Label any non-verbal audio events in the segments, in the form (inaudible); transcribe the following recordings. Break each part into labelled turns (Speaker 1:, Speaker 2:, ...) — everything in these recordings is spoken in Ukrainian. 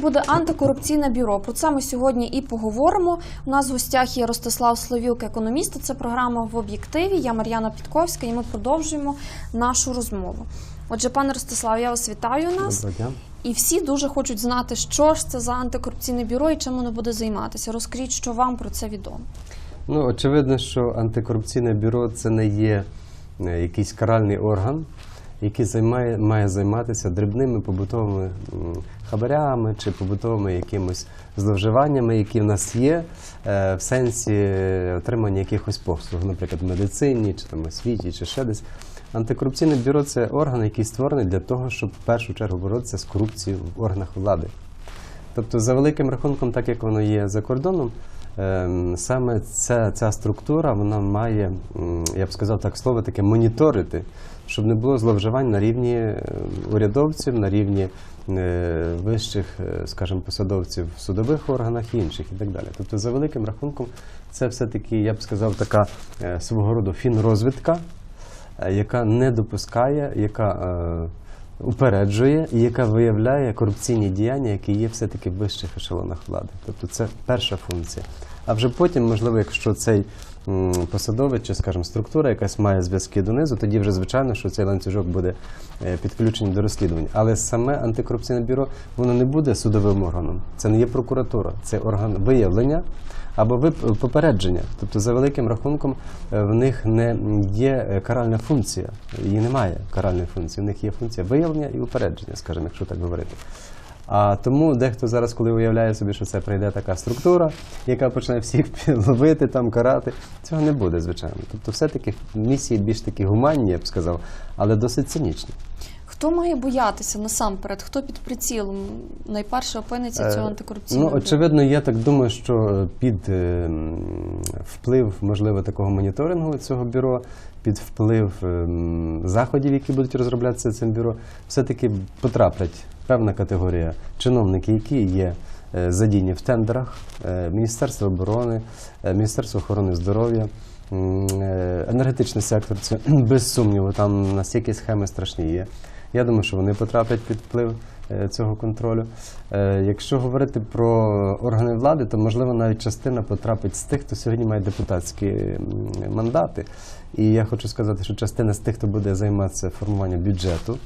Speaker 1: Буде антикорупційне бюро. Про це ми сьогодні і поговоримо. У нас в гостях є Ростислав Словілк, економіст. Це програма в об'єктиві. Я Мар'яна Підковська, і ми продовжуємо нашу розмову. Отже, пане Ростислав, я вас вітаю нас.
Speaker 2: Доброго дня.
Speaker 1: І всі дуже хочуть знати, що ж це за антикорупційне бюро і чим воно буде займатися. Розкажіть, що вам про це відомо.
Speaker 2: Ну, очевидно, що антикорупційне бюро це не є е, якийсь каральний орган, який займає, має займатися дрібними побутовими хабарями чи побутовими якимось зловживаннями, які в нас є е, в сенсі отримання якихось послуг, наприклад, в медицині, чи там освіті, чи ще десь. Антикорупційне бюро це орган, який створений для того, щоб в першу чергу боротися з корупцією в органах влади. Тобто, за великим рахунком, так як воно є за кордоном, ем, саме ця, ця структура вона має, я б сказав так слово таке, моніторити, щоб не було зловживань на рівні е, урядовців, на рівні е, вищих, е, скажімо, посадовців в судових органах і інших і так далі. Тобто, за великим рахунком, це все-таки, я б сказав, така свого роду фінрозвідка, яка не допускає, яка упереджує і яка виявляє корупційні діяння, які є все-таки в вищих ешелонах влади. Тобто це перша функція. А вже потім, можливо, якщо цей посадовець чи, скажімо, структура якась має зв'язки донизу, тоді вже звичайно, що цей ланцюжок буде е, підключений до розслідувань. Але саме антикорупційне бюро воно не буде судовим органом. Це не є прокуратура, це орган виявлення або попередження. Тобто, за великим рахунком, е, в них не є е, каральна функція, її немає каральної функції. В них є функція виявлення і упередження, скажімо, якщо так говорити. А тому дехто зараз, коли уявляє собі, що це прийде така структура, яка почне всіх (laughs) ловити, там карати, цього не буде, звичайно. Тобто, все-таки місії більш такі гуманні, я б сказав, але досить цинічні.
Speaker 1: Хто має боятися насамперед? Хто під прицілом найперше опиниться цього
Speaker 2: Е,
Speaker 1: антикорупційного
Speaker 2: Ну, очевидно, я так думаю, що під е, вплив, можливо, такого моніторингу цього бюро, під вплив е, заходів, які будуть розроблятися цим бюро, все-таки потраплять певна категорія чиновників, які є е, задіяні в тендерах, е, Міністерство оборони, е, Міністерство охорони здоров'я. Енергетичний сектор, це (clears throat) без сумніву, там настільки схеми страшні є. Я думаю, що вони потраплять під вплив цього контролю. Якщо говорити про органи влади, то можливо навіть частина потрапить з тих, хто сьогодні має депутатські мандати. І я хочу сказати, що частина з тих, хто буде займатися формуванням бюджету,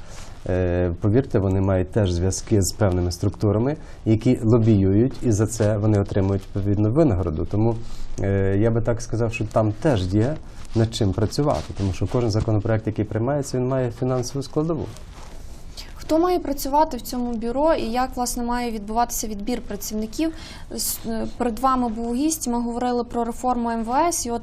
Speaker 2: повірте, вони мають теж зв'язки з певними структурами, які лобіюють, і за це вони отримують відповідну винагороду. Тому е, я би так сказав, що там теж є над чим працювати, тому що кожен законопроект, який приймається, він має фінансову складову.
Speaker 1: Хто має працювати в цьому бюро і як власне має відбуватися відбір працівників? Е, Перед вами був гість. Ми говорили про реформу МВС, і от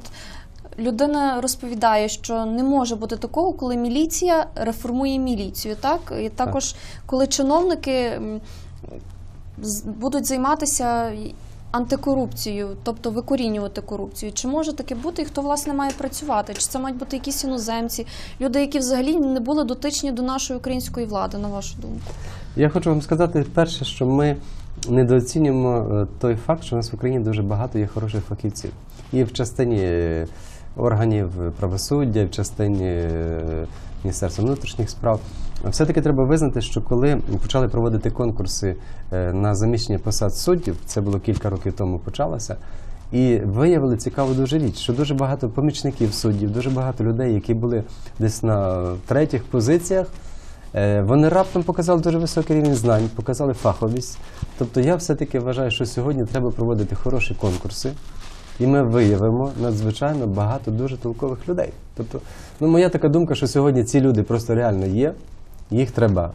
Speaker 1: людина розповідає, що не може бути такого, коли міліція реформує міліцію. Так і також коли чиновники будуть займатися антикорупцією, тобто викорінювати корупцію. Чи може таке бути, і хто власне має працювати? Чи це мають бути якісь іноземці, люди, які взагалі не були дотичні до нашої української влади, на вашу думку?
Speaker 2: Я хочу вам сказати перше, що ми недооцінюємо е, той факт, що у нас в Україні дуже багато є хороших фахівців. І в частині е, органів правосуддя, в частині е, Міністерства внутрішніх справ. Все-таки треба визнати, що коли почали проводити конкурси е, на заміщення посад суддів, це було кілька років тому почалося. І виявили цікаву дуже річ, що дуже багато помічників суддів, дуже багато людей, які були десь на третіх позиціях, Е, Вони раптом показали дуже високий рівень знань, показали фаховість. Тобто я все-таки вважаю, що сьогодні треба проводити хороші конкурси, і ми виявимо надзвичайно багато дуже толкових людей. Тобто, ну, моя така думка, що сьогодні ці люди просто реально є, їх треба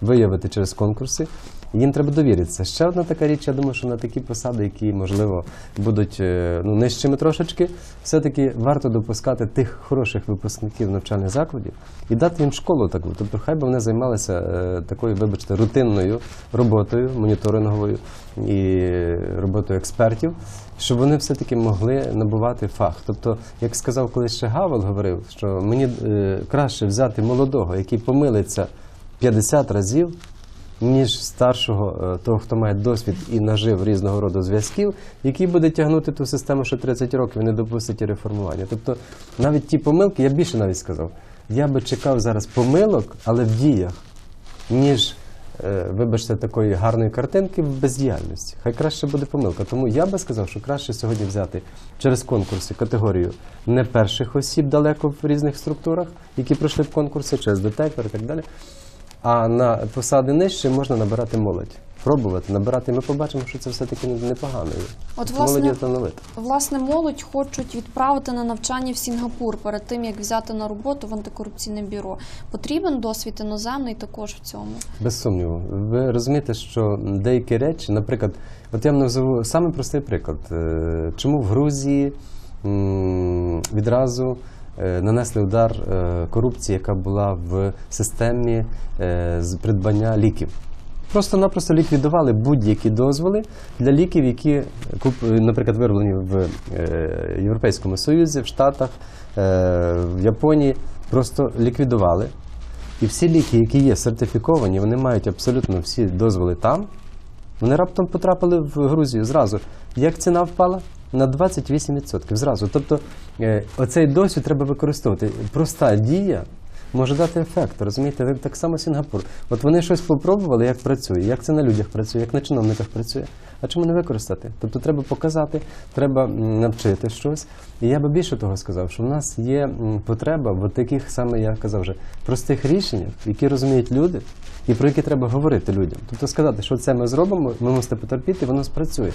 Speaker 2: виявити через конкурси. Їм треба довіритися. Ще одна така річ, я думаю, що на такі посади, які, можливо, будуть е, ну, нижчими трошечки, все-таки варто допускати тих хороших випускників навчальних закладів і дати їм школу таку. Тобто, хай би вони займалися е, такою, вибачте, рутинною роботою, моніторинговою і роботою експертів, щоб вони все-таки могли набувати фах. Тобто, як сказав колись ще Гавел, говорив, що мені е, краще взяти молодого, який помилиться 50 разів, ніж старшого, е, того, хто має досвід і нажив різного роду зв'язків, який буде тягнути ту систему ще 30 років і не допустить реформування. Тобто навіть ті помилки, я більше навіть сказав, я би чекав зараз помилок, але в діях, ніж е, вибачте, такої гарної картинки в бездіяльності. Хай краще буде помилка. Тому я би сказав, що краще сьогодні взяти через конкурси категорію не перших осіб далеко в різних структурах, які пройшли в конкурси, через детектор і так далі. А на посади нижче можна набирати молодь. Пробувати, набирати. Ми побачимо, що це все-таки непогано.
Speaker 1: От,
Speaker 2: Молоді
Speaker 1: власне,
Speaker 2: талановита.
Speaker 1: Власне, молодь хочуть відправити на навчання в Сінгапур перед тим, як взяти на роботу в антикорупційне бюро. Потрібен досвід іноземний також в цьому.
Speaker 2: Без сумніву. Ви розумієте, що деякі речі, наприклад, от я вам назову самий простий приклад. Е, Чому в Грузії відразу нанесли удар е, корупції, яка була в системі е, придбання ліків? Просто-напросто ліквідували будь-які дозволи для ліків, які наприклад, вироблені в е, Європейському Союзі, в Штатах, е, в Японії. Просто ліквідували. І всі ліки, які є сертифіковані, вони мають абсолютно всі дозволи там. Вони раптом потрапили в Грузію зразу. Як ціна впала? На 28% зразу. Тобто е, оцей досвід треба використовувати. Проста дія може дати ефект. Розумієте, так само Сінгапур. От вони щось попробували, як працює, як це на людях працює, як на чиновниках працює. А чому не використати? Тобто треба показати, треба навчити щось. І я би більше того сказав, що в нас є потреба в таких саме, я казав вже, простих рішеннях, які розуміють люди, і про які треба говорити людям. Тобто сказати, що це ми зробимо, ви мусите потерпіти, воно спрацює.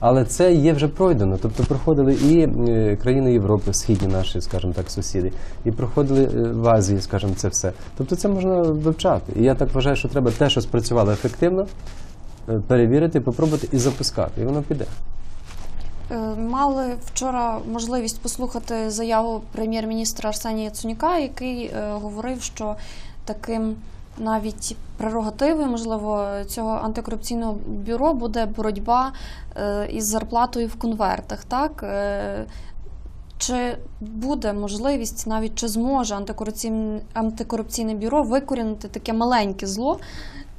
Speaker 2: Але це є вже пройдено. Тобто проходили і е, країни Європи, східні наші, скажімо так, сусіди, і проходили е, в Азії, скажімо, це все. Тобто це можна вивчати. І я так вважаю, що треба те, що спрацювало ефективно, е, перевірити, попробувати і запускати. І воно піде.
Speaker 1: Мали вчора можливість послухати заяву прем'єр-міністра Арсенія Яценюка, який говорив, що таким навіть прерогативою, можливо, цього антикорупційного бюро буде боротьба е, із зарплатою в конвертах. Так? Е, Чи буде можливість, навіть чи зможе антикорупційне, антикорупційне бюро викорінити таке маленьке зло,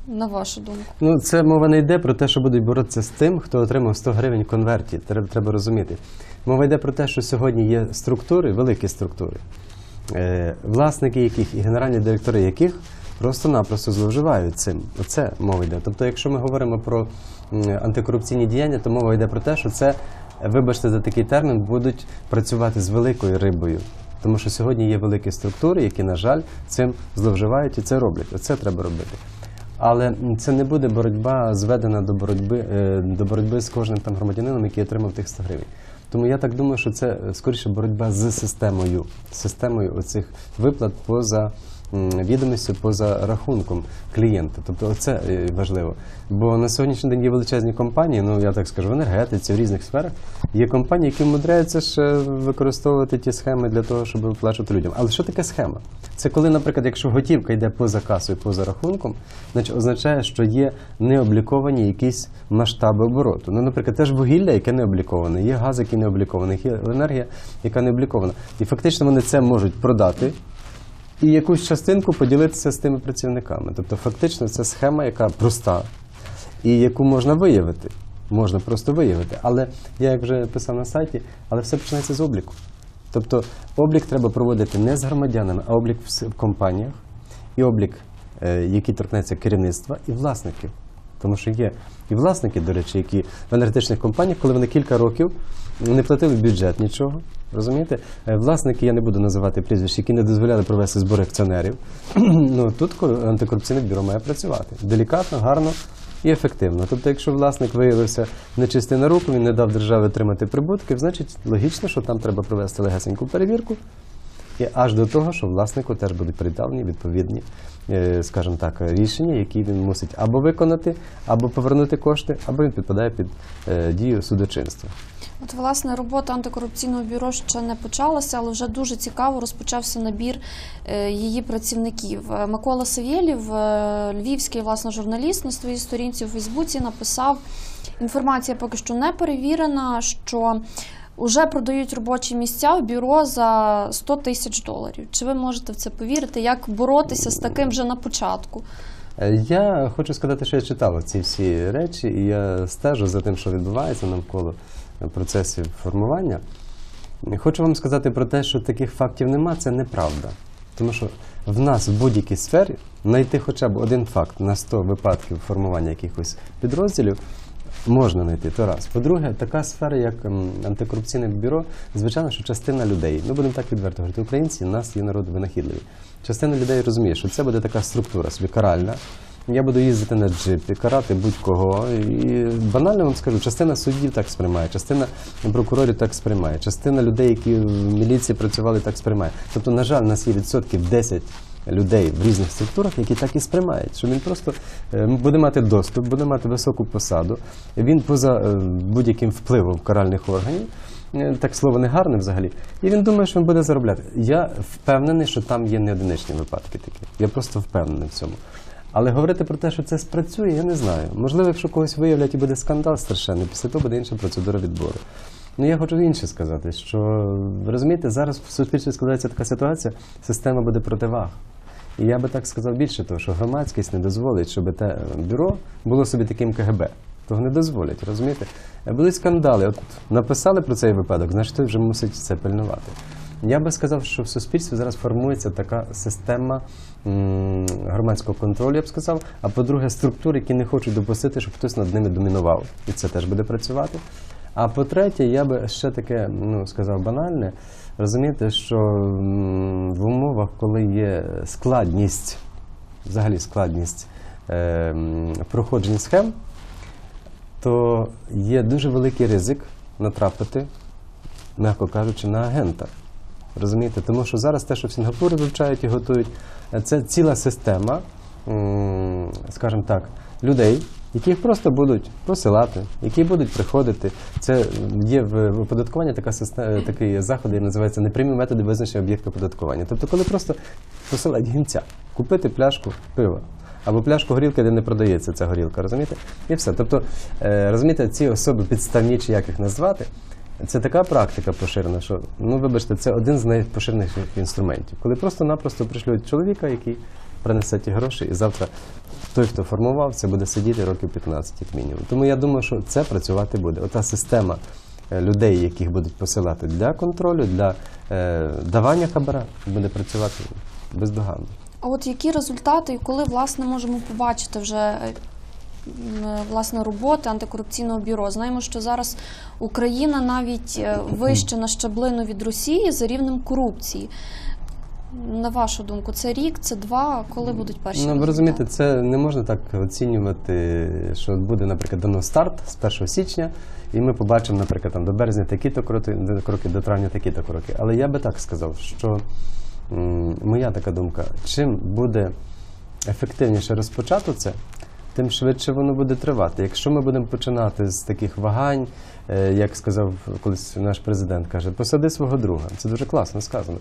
Speaker 1: на вашу думку?
Speaker 2: Ну, це мова не йде про те, що будуть боротися з тим, хто отримав 100 гривень конверті. Треба, треба розуміти. Мова йде про те, що сьогодні є структури, великі структури, е, власники яких і генеральні директори яких просто-напросто зловживають цим. Оце мова йде. Тобто, якщо ми говоримо про антикорупційні діяння, то мова йде про те, що це, вибачте за такий термін, будуть працювати з великою рибою. Тому що сьогодні є великі структури, які, на жаль, цим зловживають і це роблять. Оце треба робити. Але це не буде боротьба зведена до боротьби е, до боротьби з кожним там громадянином, який отримав тих 100 гривень. Тому я так думаю, що це скоріше боротьба з системою, системою оцих виплат поза відомістю, поза рахунком клієнта. Тобто це важливо. Бо на сьогоднішній день є величезні компанії, ну я так скажу, в енергетиці, в різних сферах. Є компанії, які вмудряються ще використовувати ті схеми для того, щоб виплачувати людям. Але що таке схема? Це коли, наприклад, якщо готівка йде поза касою, поза рахунком, значить означає, що є необліковані якісь масштаби обороту. Ну, наприклад, теж вугілля, яке не обліковане, є газ, який не облікований, є енергія, яка не облікована. І фактично вони це можуть продати. І якусь частинку поділитися з тими працівниками. Тобто, фактично, це схема, яка проста, і яку можна виявити. Можна просто виявити. Але я як вже писав на сайті, але все починається з обліку. Тобто облік треба проводити не з громадянами, а облік в компаніях і облік, е, який торкнеться керівництва і власників. Тому що є і власники, до речі, які в енергетичних компаніях, коли вони кілька років не платили в бюджет нічого. Розумієте? Е, Власники, я не буду називати прізвищ, які не дозволяли провести збори акціонерів. (clears throat) ну тут антикорупційне бюро має працювати делікатно, гарно і ефективно. Тобто, якщо власник виявився нечистий на руку, він не дав державі отримати прибутки, значить логічно, що там треба провести легесеньку перевірку. І аж до того, що власнику теж будуть придавлені відповідні, скажімо так, рішення, які він мусить або виконати, або повернути кошти, або він підпадає під е, дію судочинства.
Speaker 1: От, власне, робота антикорупційного бюро ще не почалася, але вже дуже цікаво розпочався набір е, її працівників. Е, Микола Савєлів, е, львівський власне журналіст, на своїй сторінці у Фейсбуці написав: інформація поки що не перевірена, що вже продають робочі місця в бюро за 100 тисяч доларів. Чи ви можете в це повірити? Як боротися з таким вже на початку?
Speaker 2: Е, Я хочу сказати, що я читав ці всі речі, і я стежу за тим, що відбувається навколо процесів формування. Хочу вам сказати про те, що таких фактів нема, це неправда. Тому що в нас в будь-якій сфері знайти хоча б один факт на 100 випадків формування якихось підрозділів можна знайти. То раз. По-друге, така сфера, як антикорупційне бюро, звичайно, що частина людей, ну будемо так відверто говорити, українці, нас є народ винахідливий. Частина людей розуміє, що це буде така структура собі каральна. Я буду їздити на джипі, карати будь-кого. І банально вам скажу, частина суддів так сприймає, частина прокурорів так сприймає, частина людей, які в міліції працювали, так сприймає. Тобто, на жаль, у нас є відсотків 10 людей в різних структурах, які так і сприймають, що він просто е, буде мати доступ, буде мати високу посаду. Він поза е, будь-яким впливом каральних органів. е, Так слово не гарне взагалі, і він думає, що він буде заробляти. Я впевнений, що там є не одиничні випадки такі. Я просто впевнений в цьому. Але говорити про те, що це спрацює, я не знаю. Можливо, якщо когось виявлять і буде скандал страшенний, після того буде інша процедура відбору. Ну я хочу інше сказати, що розумієте, зараз в суспільстві складається така ситуація, система буде противаг. І я би так сказав більше того, що громадськість не дозволить, щоб те бюро було собі таким КГБ. Того не дозволять, розумієте? Будуть скандали. От написали про цей випадок, значить той вже мусить це пильнувати. Я би сказав, що в суспільстві зараз формується така система громадського контролю, я б сказав. А по-друге, структури, які не хочуть допустити, щоб хтось над ними домінував. І це теж буде працювати. А по-третє, я би ще таке ну, сказав банальне. Розумієте, що в умовах, коли є складність, взагалі складність е, проходження схем, то є дуже великий ризик натрапити, м'яко кажучи, на агента. Розумієте? Тому що зараз те, що в Сінгапурі вивчають і готують, е, це ціла система, скажімо так, людей, яких просто будуть посилати, які будуть приходити. Це є в оподаткуванні така система, такий заход, який називається непрямі методи визначення об'єкта оподаткування. Тобто, коли просто посилають гінця, купити пляшку пива. Або пляшку горілки, де не продається ця горілка, розумієте? І все. Тобто, е, розумієте, ці особи підставні, чи як їх назвати, це така практика поширена, що ну вибачте, це один з найпоширеніших інструментів. Коли просто-напросто пришлють чоловіка, який принесе ті гроші, і завтра той, хто формував, це буде сидіти років 15 як мінімум. Тому я думаю, що це працювати буде. Ота система е, людей, яких будуть посилати для контролю, для е, давання хабара, буде працювати бездоганно.
Speaker 1: А от які результати і коли власне можемо побачити вже е, е, власне роботи антикорупційного бюро? Знаємо, що зараз Україна навіть вище на щаблину від Росії за рівнем корупції. На вашу думку, це рік, це два, коли будуть перші?
Speaker 2: Ну, ви розумієте, це не можна так оцінювати, що буде, наприклад, дано старт з 1 січня, і ми побачимо, наприклад, там, до березня такі-то кроки, до- травня такі-то кроки. Але я би так сказав, що моя така думка, чим буде ефективніше розпочато це, тим швидше воно буде тривати. Якщо ми будемо починати з таких вагань, е, як сказав колись наш президент, каже, посади свого друга. Це дуже класно сказано.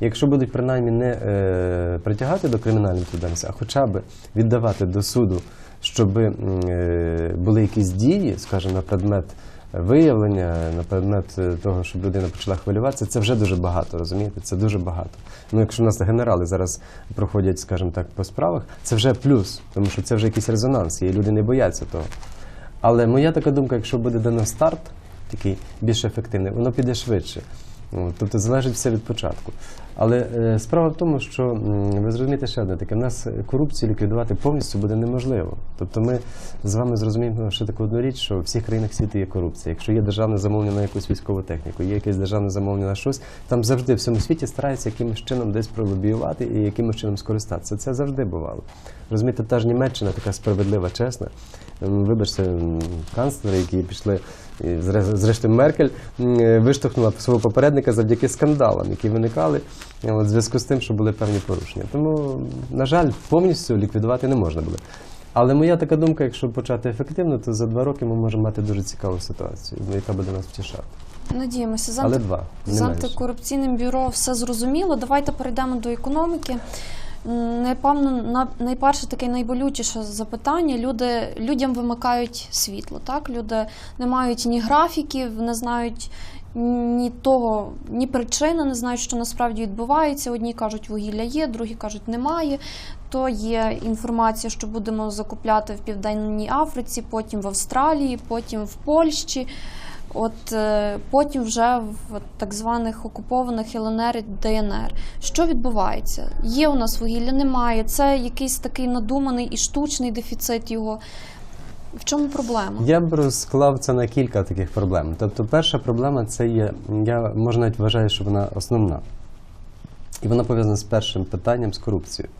Speaker 2: Якщо будуть принаймні не е, притягати до кримінальної відповідальності, а хоча б віддавати до суду, щоб е, були якісь дії, скажімо, на предмет виявлення, на предмет е, того, щоб людина почала хвилюватися, це вже дуже багато, розумієте? Це дуже багато. Ну, якщо у нас генерали зараз проходять, скажімо так, по справах, це вже плюс, тому що це вже якийсь резонанс, і люди не бояться того. Але моя така думка, якщо буде дано старт, такий більш ефективний, воно піде швидше. От, Тобто залежить все від початку. Але е, справа в тому, що ви зрозумієте ще одне таке, в нас корупцію ліквідувати повністю буде неможливо. Тобто ми з вами зрозуміємо ще таку одну річ, що в всіх країнах світу є корупція. Якщо є державне замовлення на якусь військову техніку, є якесь державне замовлення на щось, там завжди в всьому світі стараються якимось чином десь пролобіювати і якимось чином скористатися. Це завжди бувало. Розумієте, та ж Німеччина така справедлива, чесна. Вибачте, канцлери, які пішли, і зрештою Меркель е, виштовхнула свого попередника завдяки скандалам, які виникали е, в зв'язку з тим, що були певні порушення. Тому, на жаль, повністю ліквідувати не можна буде. Але моя така думка, якщо почати ефективно, то за два роки ми можемо мати дуже цікаву ситуацію, яка буде нас втішати.
Speaker 1: Надіємося. З,
Speaker 2: Але два,
Speaker 1: з антикорупційним бюро все зрозуміло. Давайте перейдемо до економіки. Напевно, на- найперше таке найболючіше запитання. Люди, людям вимикають світло. Так? Люди не мають ні графіків, не знають ні того, ні причини, не знають, що насправді відбувається. Одні кажуть, вугілля є, другі кажуть, немає. То є інформація, що будемо закупляти в Південній Африці, потім в Австралії, потім в Польщі. От е, потім вже в так званих окупованих ЛНР і ДНР. Що відбувається? Є у нас вугілля, немає. Це якийсь такий надуманий і штучний дефіцит його. В чому проблема?
Speaker 2: Я б розклав це на кілька таких проблем. Тобто, перша проблема це є, я може навіть вважаю, що вона основна. І вона пов'язана з першим питанням з корупцією.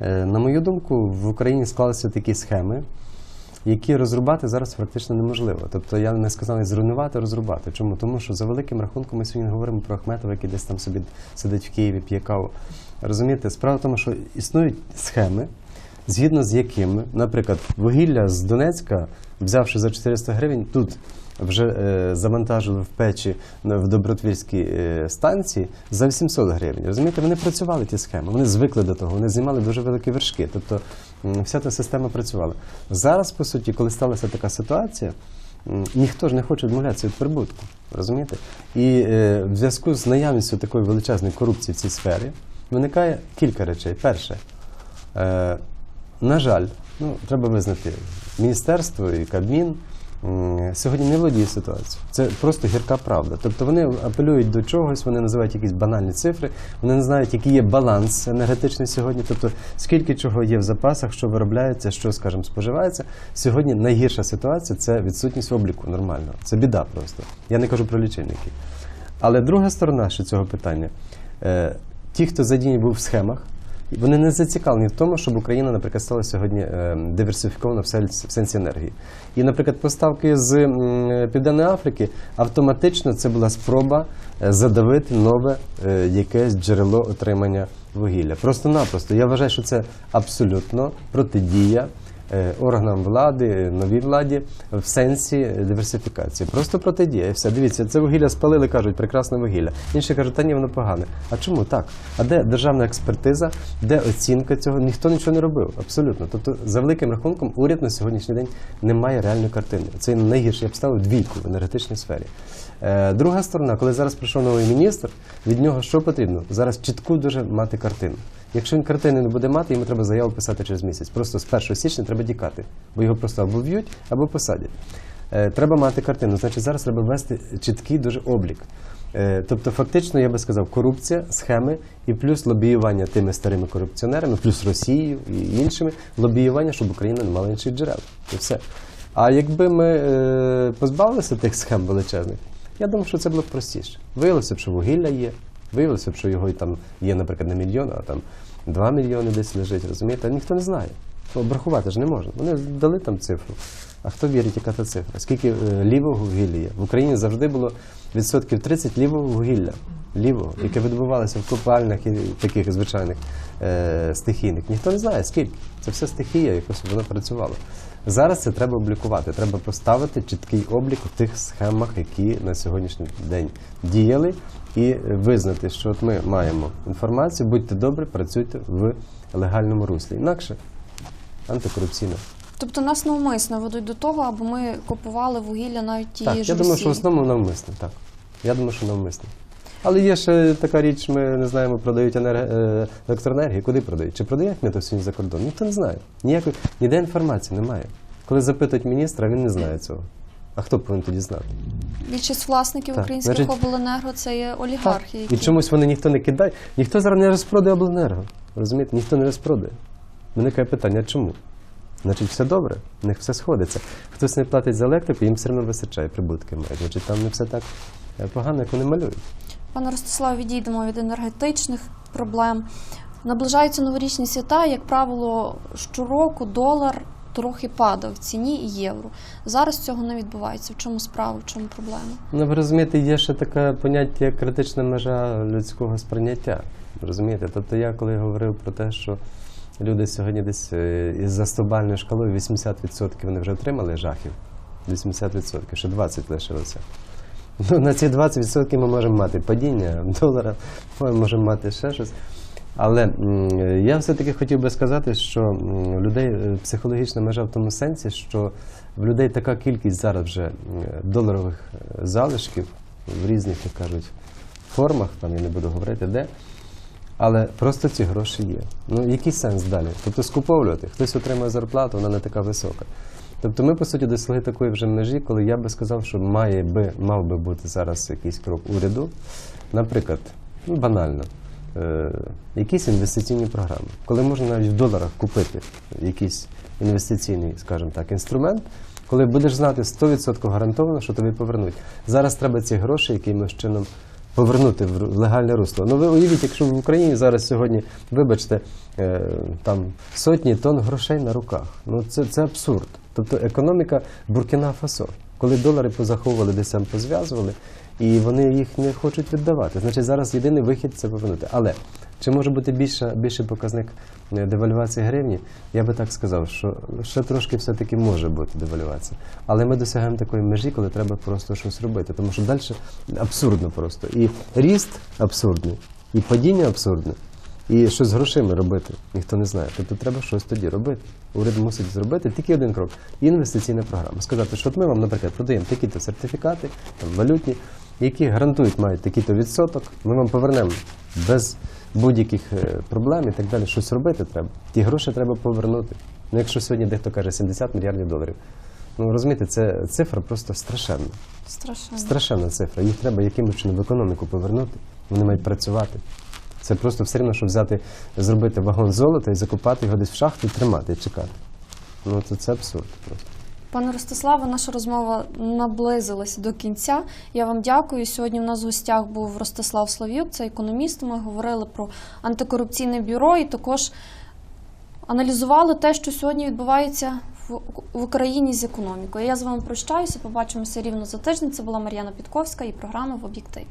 Speaker 2: Е, На мою думку, в Україні склалися такі схеми, які розрубати зараз практично неможливо. Тобто я не сказав зруйнувати, розрубати. Чому? Тому що за великим рахунком ми сьогодні говоримо про Ахметова, який десь там собі сидить в Києві, п'є каву. Розумієте, справа в тому, що існують схеми, згідно з якими, наприклад, вугілля з Донецька, взявши за 400 гривень, тут вже е, завантажили в печі в Добротвірській е, станції за 800 гривень. Розумієте, вони працювали ті схеми, вони звикли до того, вони знімали дуже великі вершки. Тобто вся та система працювала. Зараз, по суті, коли сталася така ситуація, ніхто ж не хоче відмовлятися від прибутку. Розумієте? І е, в зв'язку з наявністю такої величезної корупції в цій сфері виникає кілька речей. Перше, на жаль, ну, треба визнати, міністерство і Кабмін сьогодні не володіє ситуацією. Це просто гірка правда. Тобто вони апелюють до чогось, вони називають якісь банальні цифри, вони не знають, який є баланс енергетичний сьогодні, тобто скільки чого є в запасах, що виробляється, що, скажімо, споживається. Сьогодні найгірша ситуація це відсутність обліку нормального. Це біда просто. Я не кажу про лічильники. Але друга сторона ще цього питання: е, ті, хто задіяні був в схемах, вони не зацікавлені в тому, щоб Україна, наприклад, стала сьогодні е, диверсифікована в сенсі, енергії. І, наприклад, поставки з Південної Африки автоматично це була спроба е, задавити нове е, якесь джерело отримання вугілля. Просто-напросто. Я вважаю, що це абсолютно протидія органам влади, е, новій владі в сенсі диверсифікації. Просто протидія. Все. Дивіться, це вугілля спалили, кажуть, прекрасне вугілля. Інші кажуть, та ні, воно погане. А чому так? А де державна експертиза, де оцінка цього? Ніхто нічого не робив. Абсолютно. Тобто, за великим рахунком, уряд на сьогоднішній день не має реальної картини. Це найгірше. Я б ставив двійку в енергетичній сфері. Е, друга сторона, коли зараз прийшов новий міністр, від нього що потрібно? Зараз чітку дуже мати картину. Якщо він картини не буде мати, йому треба заяву писати через місяць. Просто з 1 січня треба тікати, бо його просто або вб'ють, або посадять. Е, треба мати картину. Значить, зараз треба ввести чіткий дуже облік. Е, тобто, фактично, я би сказав, корупція, схеми і плюс лобіювання тими старими корупціонерами, плюс Росією і іншими, лобіювання, щоб Україна не мала інших джерел. І все. А якби ми е, позбавилися тих схем величезних, я думаю, що це було б простіше. Виявилося б, що вугілля є, виявилося б, що його там є, наприклад, не мільйон, а там 2 мільйони десь лежить, розумієте? Ніхто не знає. Обрахувати ж не можна. Вони дали там цифру. А хто вірить, яка та цифра? Скільки е, лівого вугілля є? В Україні завжди було відсотків 30 лівого вугілля, лівого, яке видобувалося в копальнях і таких звичайних е, стихійних. Ніхто не знає, скільки. Це все стихія, якось воно працювало. Зараз це треба облікувати. Треба поставити чіткий облік у тих схемах, які на сьогоднішній день діяли, і визнати, що от ми маємо інформацію, будьте добрі, працюйте в легальному руслі. Інакше антикорупційна.
Speaker 1: Тобто нас навмисно ведуть до того, аби ми купували вугілля навіть тієї
Speaker 2: Так,
Speaker 1: ж
Speaker 2: я думаю, що в основному навмисно. Так. Я думаю, що навмисно. Але є ще така річ, ми не знаємо, продають енерг... е, електроенергію. Куди продають? Чи продають Ахметов сьогодні за кордон? Ніхто не знає. Ніякої ніде інформації немає. Коли запитують міністра, він не знає цього. А хто повинен тоді знати?
Speaker 1: Більшість власників
Speaker 2: Так,
Speaker 1: українських
Speaker 2: значить-
Speaker 1: обленерго це є олігархи,
Speaker 2: І чомусь вони ніхто не кидає. Ніхто зараз не розпродає обленерго. Розумієте? Ніхто не розпродає. Виникає питання, чому? Значить, все добре, в них все сходиться. Хтось не платить за електрику, їм все одно вистачає, прибутки мають. Значить, там не все так е, погано, як вони малюють.
Speaker 1: Пане Ростиславе, відійдемо від енергетичних проблем. Наближаються новорічні свята, як правило, щороку долар трохи падав в ціні і євро. Зараз цього не відбувається. В чому справа, в чому проблема?
Speaker 2: Ну, ви розумієте, є ще таке поняття, як критична межа людського сприйняття. Розумієте? Тобто я коли говорив про те, що люди сьогодні десь е, із застобальною шкалою 80% вони вже отримали жахів. 80%, ще 20% лишилося. Ну, на ці 20% ми можемо мати падіння долара, ми можемо мати ще щось. Але я все-таки хотів би сказати, що у людей е, психологічна межа в тому сенсі, що в людей така кількість зараз вже доларових е, залишків в різних, як кажуть, формах, там я не буду говорити де. Але просто ці гроші є. Ну який сенс далі? Тобто скуповувати. Хтось отримує зарплату, вона не така висока. Тобто ми, по суті, досягли такої вже межі, коли я би сказав, що має би, мав би бути зараз якийсь крок уряду. Наприклад, ну, банально, е, якісь інвестиційні програми, коли можна навіть в доларах купити якийсь інвестиційний, скажімо так, інструмент, коли будеш знати 100% гарантовано, що тобі повернуть. Зараз треба ці гроші якимось чином повернути в легальне русло. Ну ви уявіть, якщо в Україні зараз сьогодні, вибачте, е, там сотні тонн грошей на руках. Ну це, це абсурд. Тобто економіка Буркіна Фасо, коли долари позаховували, десь там позв'язували, і вони їх не хочуть віддавати. Значить, зараз єдиний вихід це повернути. Але чи може бути більше, більший показник е, девальвації гривні? Я би так сказав, що ще трошки все-таки може бути девальвація. Але ми досягаємо такої межі, коли треба просто щось робити. Тому що далі абсурдно просто. І ріст абсурдний, і падіння абсурдне. І що з грошима робити, ніхто не знає. Тобто треба щось тоді робити. Уряд мусить зробити тільки один крок інвестиційна програма. Сказати, що от ми вам, наприклад, продаємо такі-то сертифікати, там, валютні, які гарантують, мають такий-то відсоток. Ми вам повернемо без будь-яких е, проблем і так далі. Щось робити треба. Ті гроші треба повернути. Ну, якщо сьогодні дехто каже 70 мільярдів доларів. Ну розумієте, це цифра просто страшенна.
Speaker 1: Страшенно.
Speaker 2: Страшенна цифра. Їх треба якимось чином в економіку повернути. Вони мають працювати. Це просто все одно, щоб взяти, зробити вагон золота і закопати його десь в шахту і тримати і чекати. Ну то це абсурд просто.
Speaker 1: Пане Ростиславе, наша розмова наблизилась до кінця. Я вам дякую. Сьогодні в нас в гостях був Ростислав Слав'юк, це економіст. Ми говорили про антикорупційне бюро і також аналізували те, що сьогодні відбувається в Україні з економікою. Я з вами прощаюся. Побачимося рівно за тиждень. Це була Мар'яна Підковська і програма в об'єктиві.